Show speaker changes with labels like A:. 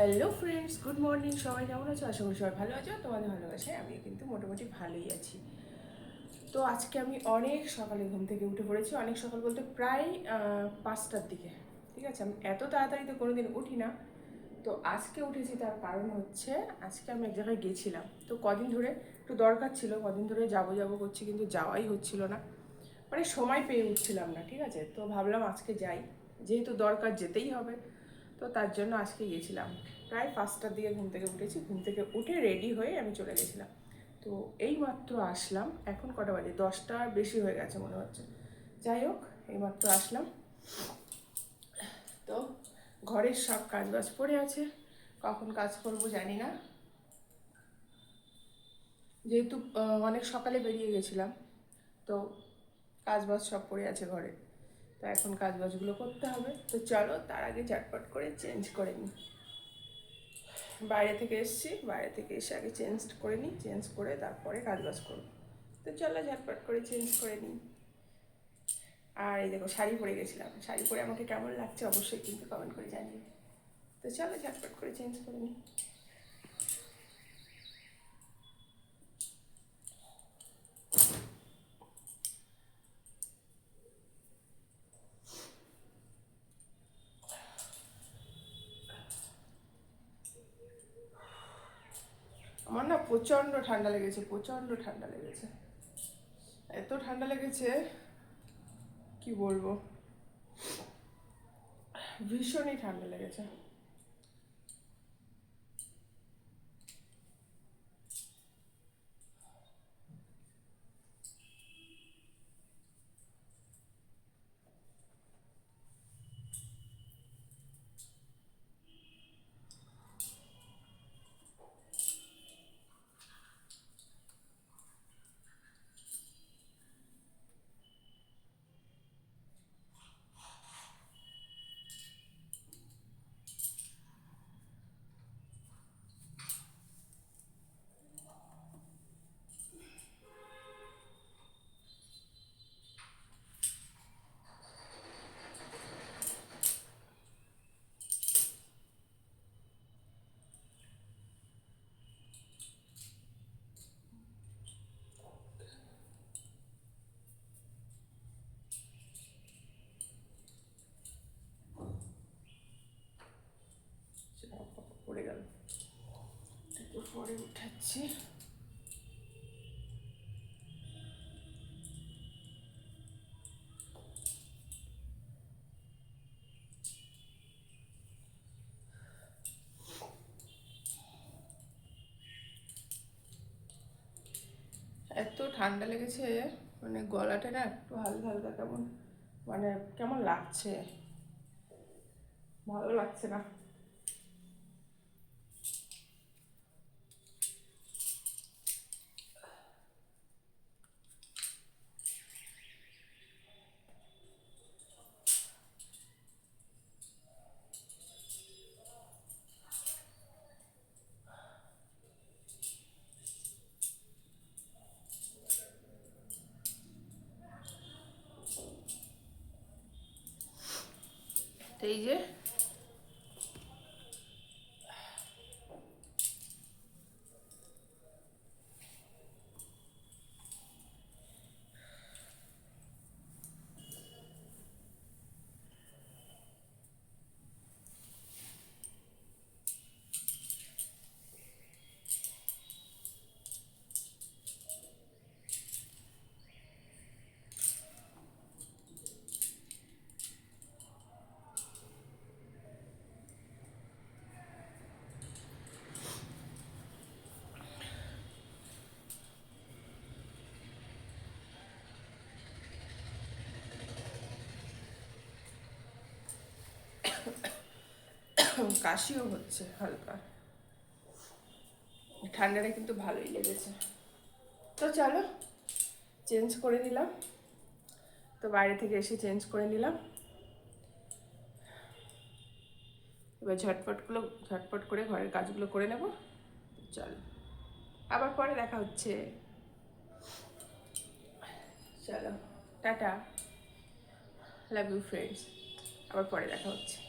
A: Hello friends good morning সবাই কেমন আছো? আশা করি সবাই ভালো আছো, তোমাদের ভালোবাসে আমি কিন্তু মোটামুটি ভালোই আছি। তো আজকে আমি অনেক সকালে ঘুম থেকে উঠে পড়েছি, অনেক সকাল বলতে প্রায় পাঁচটার দিকে, ঠিক আছে? আমি এত তাড়াতাড়ি তো কোনোদিন উঠি না। তো আজকে উঠেছি তার কারণ হচ্ছে, আজকে আমি এক জায়গায় গেছিলাম। তো কদিন ধরে একটু দরকার ছিল, কদিন ধরে যাব যাব করছি, কিন্তু যাওয়াই হচ্ছিল না। মানে সময় পেয়ে উঠছিলাম না, ঠিক আছে? তো ভাবলাম আজকে যাই, যেহেতু দরকার যেতেই হবে। তো তার জন্য আজকে গিয়েছিলাম। প্রায় পাঁচটার দিকে ঘুম থেকে উঠেছি। ঘুম থেকে উঠে রেডি হয়ে আমি চলে গেছিলাম। তো এই মাত্র আসলাম। এখন কটা বাজে? দশটা বেশি হয়ে গেছে মনে হচ্ছে। যাই হোক এই মাত্র আসলাম। তো ঘরের সব কাজ বাজ পড়ে আছে। কখন কাজ করব জানি না। যেহেতু অনেক সকালে বেরিয়ে গেছিলাম, তো কাজ বাজ সব পড়ে আছে ঘরে। তো এখন কাজ বাজগুলো করতে হবে। তো চলো তার আগে ঝটপট করে চেঞ্জ করে নিই বাইরে থেকে এসেছি, বাইরে থেকে এসে আগে চেঞ্জ করে নিই চেঞ্জ করে তারপরে কাজ বাজ করব। তো চলো ঝটপট করে চেঞ্জ করে নিই আর এই দেখো, শাড়ি পরে গেছিলাম। শাড়ি পরে আমাকে কেমন লাগছে অবশ্যই কিন্তু কমেন্ট করে জানিয়ে তো চলো ঝটপট করে চেঞ্জ করে নিই আমার না প্রচণ্ড ঠান্ডা লেগেছে, প্রচণ্ড ঠান্ডা লেগেছে। এত ঠান্ডা লেগেছে, কি বলব? ভীষণই ঠান্ডা লেগেছে জামা কাপড় পড়ে গেল একটু পরে উঠাচ্ছি এত ঠান্ডা লেগেছে মানে গলাটা না একটু হালকা হালকা কেমন মানে কেমন লাগছে? ভালো লাগছে না। এই যে কাশিও হচ্ছে হালকা। ঠান্ডাটা কিন্তু ভালোই লেগেছে। তো চলো চেঞ্জ করে নিলাম। তো বাইরে থেকে এসে চেঞ্জ করে নিলাম। এবার ঝটপটগুলো, ঝটপট করে ঘরের কাজগুলো করে নেব। চলো, আবার পরে দেখা হচ্ছে। চলো, টাটা। লাভ ইউ ফ্রেন্ডস আবার পরে দেখা হচ্ছে।